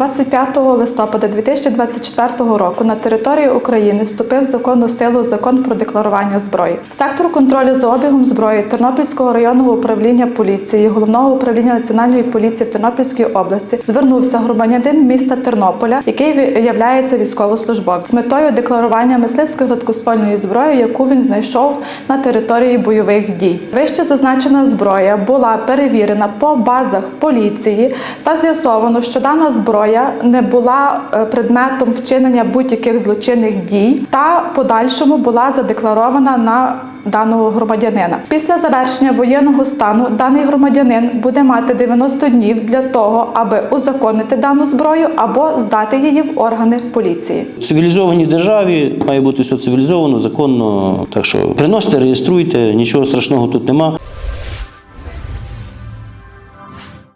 25 листопада 2024 року на території України вступив законну силу закон про декларування зброї. В сектор контролю за обігом зброї Тернопільського районного управління поліції, головного управління національної поліції в Тернопільській області звернувся громадянин міста Тернополя, який являється військовослужбовцем з метою декларування мисливської гладкоствольної зброї, яку він знайшов на території бойових дій. Вище зазначена зброя була перевірена по базах поліції та з'ясовано, що дана зброя не була е, предметом вчинення будь-яких злочинних дій та подальшому була задекларована на даного громадянина. Після завершення воєнного стану даний громадянин буде мати 90 днів для того, аби узаконити дану зброю або здати її в органи поліції. В цивілізованій державі має бути все цивілізовано, законно. Так що приносите, реєструйте, нічого страшного тут нема.